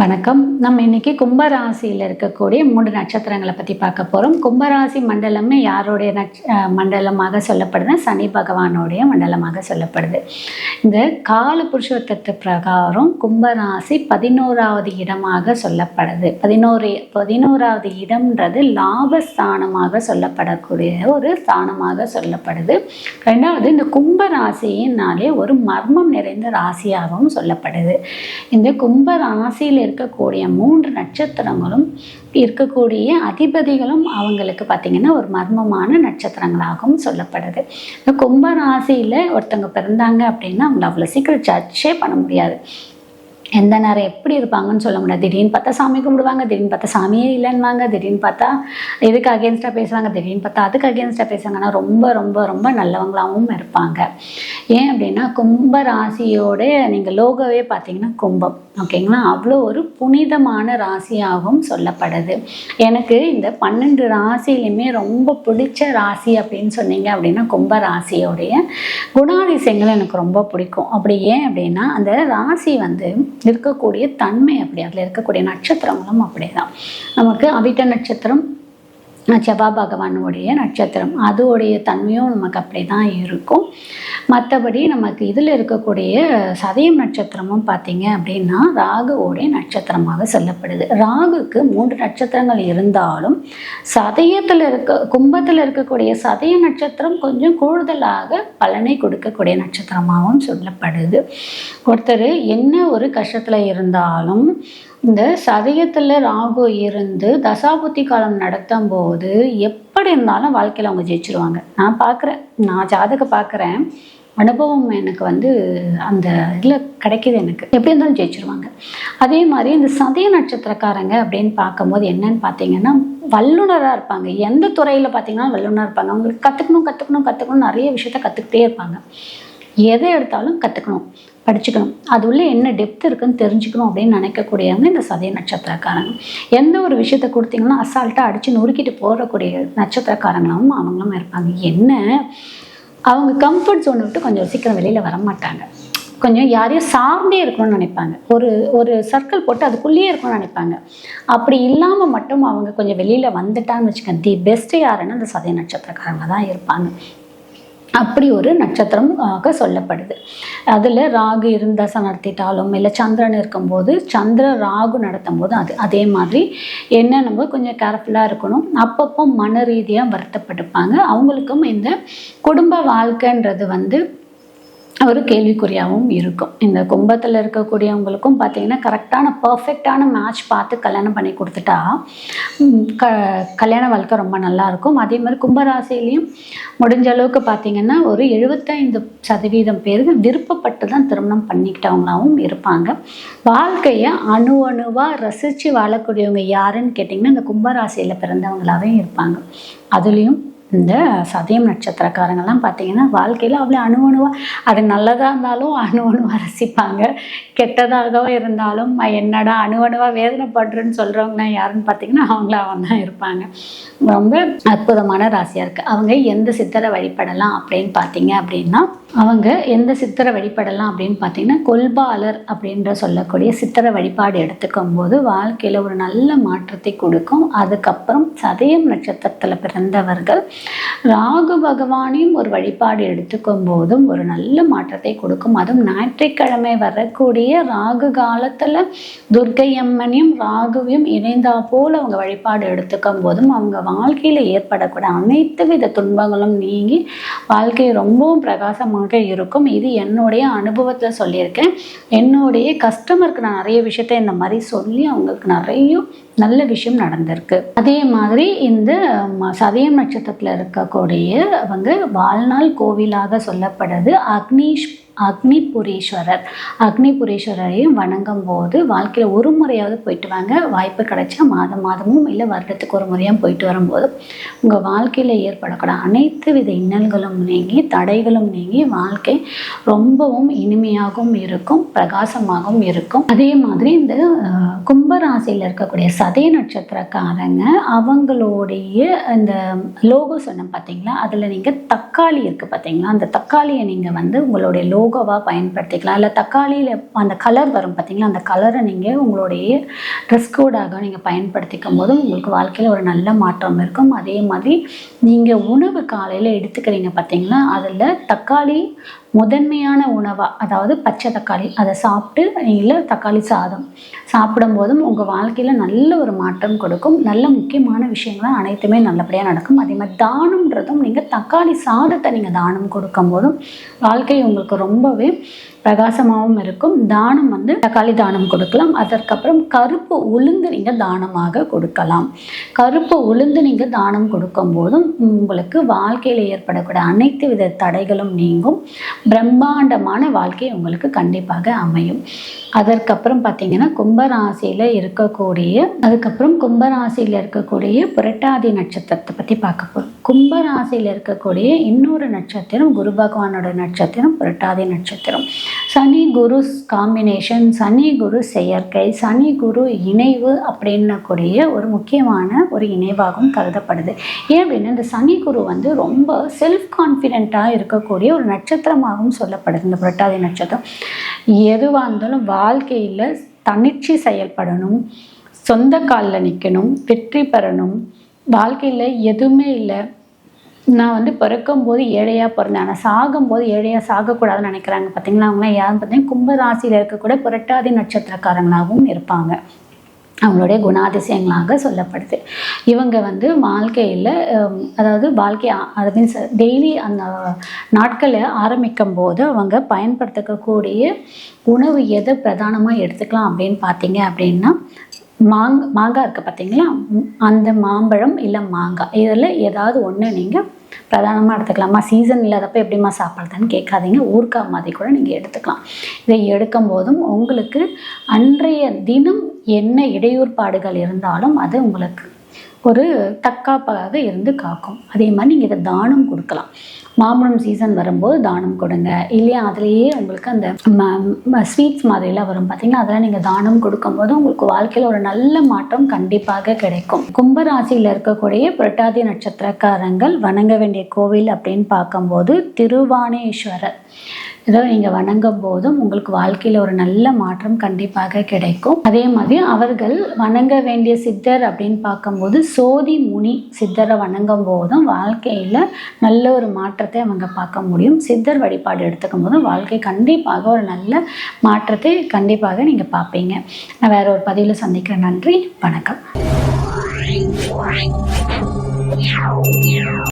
வணக்கம். நம்ம இன்னைக்கு கும்பராசியில் இருக்கக்கூடிய மூன்று நட்சத்திரங்களை பற்றி பார்க்க போகிறோம் கும்பராசி மண்டலமே யாருடைய நட்ச மண்டலமாக சொல்லப்படுது? சனி பகவானுடைய மண்டலமாக சொல்லப்படுது. இந்த கால புருஷோத்தத்து பிரகாரம் கும்பராசி பதினோராவது இடமாக சொல்லப்படுது. பதினோரு பதினோராவது இடம்ன்றது லாபஸ்தானமாக சொல்லப்படக்கூடிய ஒரு ஸ்தானமாக சொல்லப்படுது. ரெண்டாவது இந்த கும்பராசினாலே ஒரு மர்மம் நிறைந்த ராசியாகவும் சொல்லப்படுது. இந்த கும்பராசியில் இருக்கக்கூடிய மூன்று நட்சத்திரங்களும் இருக்கக்கூடிய அதிபதிகளும் அவங்களுக்கு பார்த்திங்கன்னா ஒரு மர்மமான நட்சத்திரங்களாகவும் சொல்லப்படுது. இந்த கும்ப ராசியில் ஒருத்தவங்க பிறந்தாங்க அப்படின்னா அவங்கள அவ்வளோ சீக்கிரம் சர்ச்சே பண்ண முடியாது. எந்த நேரம் எப்படி இருப்பாங்கன்னு சொல்ல முடியாது. திடீர்னு பார்த்தா சாமி கும்பிடுவாங்க திடீர்னு பார்த்தா சாமியே இல்லைன்னுவாங்க திடீர்னு பார்த்தா இதுக்கு அகேன்ஸ்டாக பேசுவாங்க திடீர்னு பார்த்தா அதுக்கு அகேன்ஸ்டாக பேசுவாங்கன்னா ரொம்ப ரொம்ப ரொம்ப நல்லவங்களாகவும் இருப்பாங்க. ஏன் அப்படின்னா கும்ப ராசியோட நீங்கள் லோகோவே பார்த்தீங்கன்னா கும்பம். ஓகேங்களா அவ்வளோ ஒரு புனிதமான ராசியாகவும் சொல்லப்படுது. எனக்கு இந்த பன்னெண்டு ராசியிலையுமே ரொம்ப பிடிச்ச ராசி அப்படின்னு சொன்னீங்க அப்படின்னா கும்ப ராசியோடைய குணாதிசயங்கள் எனக்கு ரொம்ப பிடிக்கும். அப்படி ஏன் அப்படின்னா அந்த ராசி வந்து இருக்கக்கூடிய தன்மை அப்படி அதில் இருக்கக்கூடிய நட்சத்திரங்களும் அப்படியே தான் நமக்கு அவிட்ட நட்சத்திரம் செவ்வாய் பகவானுடைய நட்சத்திரம். அதோடைய தன்மையும் நமக்கு அப்படி தான் இருக்கும். மற்றபடி நமக்கு இதில் இருக்கக்கூடிய சதயம் நட்சத்திரமும் பார்த்தீங்க அப்படின்னா ராகுவோடைய நட்சத்திரமாக சொல்லப்படுது. ராகுக்கு மூன்று நட்சத்திரங்கள் இருந்தாலும் சதயத்தில் இருக்க கும்பத்தில் இருக்கக்கூடிய சதய நட்சத்திரம் கொஞ்சம் கூடுதலாக பலனை கொடுக்கக்கூடிய நட்சத்திரமாகவும் சொல்லப்படுது. ஒருத்தர் என்ன ஒரு கஷ்டத்தில் இருந்தாலும் இந்த சதயத்தில் ராகு இருந்து தசாபுத்தி காலம் நடத்தும் போது எப்படி இருந்தாலும் வாழ்க்கையில் அவங்க ஜெயிச்சிருவாங்க. நான் பார்க்குறேன் நான் ஜாதக பார்க்குறேன் அனுபவம் எனக்கு வந்து அந்த இதில் கிடைக்கிது எனக்கு. எப்படி இருந்தாலும் ஜெயிச்சிருவாங்க. அதே மாதிரி இந்த சதய நட்சத்திரக்காரங்க அப்படின்னு பார்க்கும்போது என்னன்னு பார்த்தீங்கன்னா வல்லுனராக இருப்பாங்க. எந்த துறையில் பார்த்தீங்கன்னா வல்லுநராக இருப்பாங்க. அவங்களுக்கு கற்றுக்கணும் கற்றுக்கணும் கற்றுக்கணும் நிறைய விஷயத்த கற்றுக்கிட்டே இருப்பாங்க. எதை எடுத்தாலும் கற்றுக்கணும் படிச்சுக்கணும். அது உள்ள என்ன டெப்த் இருக்குன்னு தெரிஞ்சுக்கணும் அப்படின்னு நினைக்கக்கூடியவங்க இந்த சதய நட்சத்திரக்காரங்க. எந்த ஒரு விஷயத்தை கொடுத்தீங்கன்னா அசால்ட்டாக அடித்து நொறுக்கிட்டு போகக்கூடிய நட்சத்திரக்காரங்களும் அவங்களும் இருப்பாங்க. என்ன? அவங்க கம்ஃபர்ட் ஜோனை விட்டு கொஞ்சம் சீக்கிரம் வெளியில் வர மாட்டாங்க. கொஞ்சம் யாரையும் சார்ந்தே இருக்கணும்னு நினைப்பாங்க. ஒரு ஒரு சர்க்கிள் போட்டு அதுக்குள்ளேயே இருக்கணும்னு நினைப்பாங்க. அப்படி இல்லாமல் மட்டும் அவங்க கொஞ்சம் வெளியில் வந்துட்டாங்கன்னு வச்சுக்கோங்க. தி பெஸ்ட்டு யாருன்னா அந்த சதய நட்சத்திரக்காரங்க தான் இருப்பாங்க. அப்படி ஒரு நட்சத்திரமாக சொல்லப்படுது. அதில் ராகு இருந்தசை நடத்திட்டாலும் இல்லை சந்திரன் இருக்கும்போது சந்திர ராகு நடத்தும் போது அது அதே மாதிரி என்ன நம்ம கொஞ்சம் கேர்ஃபுல்லாக இருக்கணும். அப்பப்போ மன ரீதியாக வருத்தப்பட்டுப்பாங்க. அவங்களுக்கும் இந்த குடும்ப வாழ்க்கைன்றது வந்து ஒரு கேள்விக்குறியாகவும் இருக்கும். இந்த கும்பத்தில் இருக்கக்கூடியவங்களுக்கும் பார்த்தீங்கன்னா கரெக்டான பர்ஃபெக்டான மேட்ச் பார்த்து கல்யாணம் பண்ணி கொடுத்துட்டா க கல்யாண வாழ்க்கை ரொம்ப நல்லாயிருக்கும் அதே மாதிரி கும்பராசிலையும் முடிஞ்ச அளவுக்கு பார்த்தீங்கன்னா ஒரு எழுபத்தைந்து சதவீதம் பேருக்கு விருப்பப்பட்டு தான் திருமணம் பண்ணிக்கிட்டவங்களாகவும் இருப்பாங்க. வாழ்க்கையை அணு அணுவாக ரசித்து வாழக்கூடியவங்க யாருன்னு கேட்டிங்கன்னா இந்த கும்பராசியில் பிறந்தவங்களாகவே இருப்பாங்க. அதுலேயும் இந்த சதயம் நட்சத்திரக்காரங்கெல்லாம் பார்த்தீங்கன்னா வாழ்க்கையில் அவ்வளோ அணு அணுவாக அது நல்லதாக இருந்தாலும் அணு அணுவாக ரசிப்பாங்க. கெட்டதாகவும் இருந்தாலும் என்னடா அணு அணுவாக வேதனைப்படுறேன்னு சொல்கிறவங்க யாருன்னு பார்த்தீங்கன்னா அவங்களாக தான் இருப்பாங்க. ரொம்ப அற்புதமான ராசியாக இருக்குது அவங்க எந்த சித்தரை வழிபடலாம் அப்படின்னு பார்த்தீங்க அப்படின்னா அவங்க எந்த சித்தரை வழிபடலாம் அப்படின்னு பார்த்தீங்கன்னா கொல்பாலர் அப்படின்ற சொல்லக்கூடிய சித்தரை வழிபாடு எடுத்துக்கும் போது வாழ்க்கையில் ஒரு நல்ல மாற்றத்தை கொடுக்கும். அதுக்கப்புறம் சதயம் நட்சத்திரத்தில் பிறந்தவர்கள் ராகு பகவானையும் ஒரு வழிபாடு எடுத்துக்கும் போதும் ஒரு நல்ல மாற்றத்தை கொடுக்கும். அதுவும் ஞாயிற்றுக்கிழமை வரக்கூடிய ராகு காலத்தில் துர்க்கை அம்மனையும் ராகுவையும் இணைந்தா போல் அவங்க வழிபாடு எடுத்துக்கும் போதும் அவங்க வாழ்க்கையில் ஏற்படக்கூடிய அனைத்து வித துன்பங்களும் நீங்கி வாழ்க்கை ரொம்பவும் பிரகாசமாக இருக்கும். இது என்னுடைய அனுபவத்தில் சொல்லியிருக்கேன். என்னுடைய கஸ்டமருக்கு நான் நிறைய விஷயத்த இந்த மாதிரி சொல்லி அவங்களுக்கு நிறைய நல்ல விஷயம் நடந்திருக்கு. அதே மாதிரி இந்த சதயம் நட்சத்திரத்தில் இருக்கக்கூடிய வந்து வாழ்நாள் கோவிலாக சொல்லப்படுது அக்னீஷ் அக்னிபுரீஸ்வரர். அக்னிபுரீஸ்வரரையும் வணங்கும் போது வாழ்க்கையில் ஒரு முறையாவது போயிட்டு வாங்க. வாய்ப்பு கிடைச்சா மாதம் மாதமும் இல்லை வருடத்துக்கு ஒரு முறையாக போயிட்டு வரும்போது உங்கள் வாழ்க்கையில் ஏற்படக்கூடிய அனைத்து வித இன்னல்களும் நீங்கி தடைகளும் நீங்கி வாழ்க்கை ரொம்பவும் இனிமையாகவும் இருக்கும் பிரகாசமாகவும் இருக்கும். அதே மாதிரி இந்த கும்பராசியில் இருக்கக்கூடிய சதய நட்சத்திரக்காரங்க அவங்களுடைய இந்த லோகோ சொன்ன பார்த்தீங்களா அதில் நீங்கள் தக்காளி இருக்குது பார்த்தீங்களா அந்த தக்காளியை நீங்கள் வந்து உங்களுடைய லோ லோகோவாக பயன்படுத்திக்கலாம். இல்லை தக்காளியில் அந்த கலர் வரும் பார்த்தீங்களா அந்த கலரை நீங்கள் உங்களுடைய ட்ரெஸ் கோடாக நீங்கள் பயன்படுத்திக்கும் போது உங்களுக்கு வாழ்க்கையில் ஒரு நல்ல மாற்றம் இருக்கும். அதே மாதிரி நீங்கள் உணவு காலையில் எடுத்துக்கிறீங்க பார்த்தீங்களா அதில் தக்காளி முதன்மையான உணவாக அதாவது பச்சை தக்காளி அதை சாப்பிட்டு இல்லை தக்காளி சாதம். சாப்பிடும்போதும் உங்கள் வாழ்க்கையில் நல்ல ஒரு மாற்றம் கொடுக்கும். நல்ல முக்கியமான விஷயங்கள் அனைத்துமே நல்லபடியாக நடக்கும். அதே மாதிரி தானம்ன்றதும் நீங்கள் தக்காளி சாதத்தை நீங்கள் தானம் கொடுக்கும் போதும் வாழ்க்கை உங்களுக்கு ரொம்பவே பிரகாசமாகவும் இருக்கும். தானம் வந்து தக்காளி தானம் கொடுக்கலாம். அதற்கப்புறம் கருப்பு உளுந்து நீங்கள் தானமாக கொடுக்கலாம். கருப்பு உளுந்து நீங்கள் தானம் கொடுக்கும் போதும் உங்களுக்கு வாழ்க்கையில் ஏற்படக்கூடிய அனைத்து வித தடைகளும் நீங்கும். பிரம்மாண்டமான வாழ்க்கை உங்களுக்கு கண்டிப்பாக அமையும். அதற்கப்புறம் பார்த்தீங்கன்னா கும்பராசியில் இருக்கக்கூடிய அதுக்கப்புறம் கும்பராசியில் இருக்கக்கூடிய புரட்டாதி நட்சத்திரத்தை பற்றி பார்க்க போகிறோம் கும்பராசியில் இருக்கக்கூடிய இன்னொரு நட்சத்திரம் குரு பகவானோட நட்சத்திரம் புரட்டாதி நட்சத்திரம். சனி குரு காம்பினேஷன் சனி குரு செயற்கை சனி குரு இணைவு அப்படின்னக்கூடிய ஒரு முக்கியமான ஒரு இணைவாகவும் கருதப்படுது. ஏன் அப்படின்னா இந்த சனி குரு வந்து ரொம்ப செல்ஃப் கான்ஃபிடென்ட்டாக இருக்கக்கூடிய ஒரு நட்சத்திரமாகவும் சொல்லப்படுது. இந்த புரட்டாதி நட்சத்திரம். எதுவாக இருந்தாலும் வாழ்க்கையில் தனிச்சு செயல்படணும் சொந்த காலில் நிற்கணும் வெற்றி பெறணும். வாழ்க்கையில் எதுவுமே இல்லை. நான் வந்து பிறக்கும்போது ஏழையாக பிறந்தேன். ஆனால் சாகும்போது ஏழையாக சாகக்கூடாதுன்னு நினைக்கிறாங்க. பார்த்தீங்களா அவங்களாம் யாருன்னு பார்த்தீங்கன்னா கும்பராசியில் இருக்கக்கூட புரட்டாதி நட்சத்திரக்காரங்களாகவும் இருப்பாங்க. அவங்களுடைய குணாதிசயங்களாக சொல்லப்படுது. இவங்க வந்து வாழ்க்கையில் அதாவது வாழ்க்கை அது மீன்ஸ் டெய்லி அந்த நாட்களை ஆரம்பிக்கும் போது அவங்க பயன்படுத்தக்கூடிய உணவு எதை பிரதானமாக எடுத்துக்கலாம் அப்படின்னு பார்த்தீங்க அப்படின்னா மாங் மாங்காய் இருக்குது பார்த்தீங்களா அந்த மாம்பழம் இல்லை மாங்காய் இதில் ஏதாவது ஒன்று நீங்கள் பிரதானமாக எடுத்துக்கலாமா? சீசன் இல்லாதப்ப எப்படிம்மா சாப்பிட்றதுன்னு கேட்காதீங்க. ஊறுகாய் மாதிரி கூட நீங்கள் எடுத்துக்கலாம். இதை எடுக்கும் போதும் உங்களுக்கு அன்றைய தினம் என்ன இடையூறுபாடுகள் இருந்தாலும் அது உங்களுக்கு ஒரு தற்காப்பாக இருந்து காக்கும். அதே மாதிரி நீங்கள் இதை தானம் கொடுக்கலாம். மாம்பழம் சீசன் வரும்போது தானம் கொடுங்க. இல்லையா அதுலேயே உங்களுக்கு அந்த ஸ்வீட்ஸ் மாதிரிலாம் வரும். பார்த்தீங்கன்னா அதெல்லாம் நீங்கள் தானம் கொடுக்கும்போது உங்களுக்கு வாழ்க்கையில் ஒரு நல்ல மாற்றம் கண்டிப்பாக கிடைக்கும். கும்பராசியில் இருக்கக்கூடிய புரட்டாதி நட்சத்திரக்காரங்கள் வணங்க வேண்டிய கோவில் அப்படின்னு பார்க்கும்போது திருவானேஸ்வரர். இதை நீங்கள் வணங்கும் போதும் உங்களுக்கு வாழ்க்கையில் ஒரு நல்ல மாற்றம் கண்டிப்பாக கிடைக்கும். அதே மாதிரி அவர்கள் வணங்க வேண்டிய சித்தர் அப்படின்னு பார்க்கும்போது சோதி முனி சித்தரை வணங்கும் போதும் வாழ்க்கையில் நல்ல ஒரு மாற்றம் மாற்றத்தை அவங்க பார்க்க முடியும். சித்தர் வழிபாடு எடுத்துக்கும் போது வாழ்க்கை கண்டிப்பாக ஒரு நல்ல மாற்றத்தை கண்டிப்பாக நீங்கள் பார்ப்பீங்க. நான் வேற ஒரு பதிவில் சந்திக்கிறேன். நன்றி. வணக்கம்.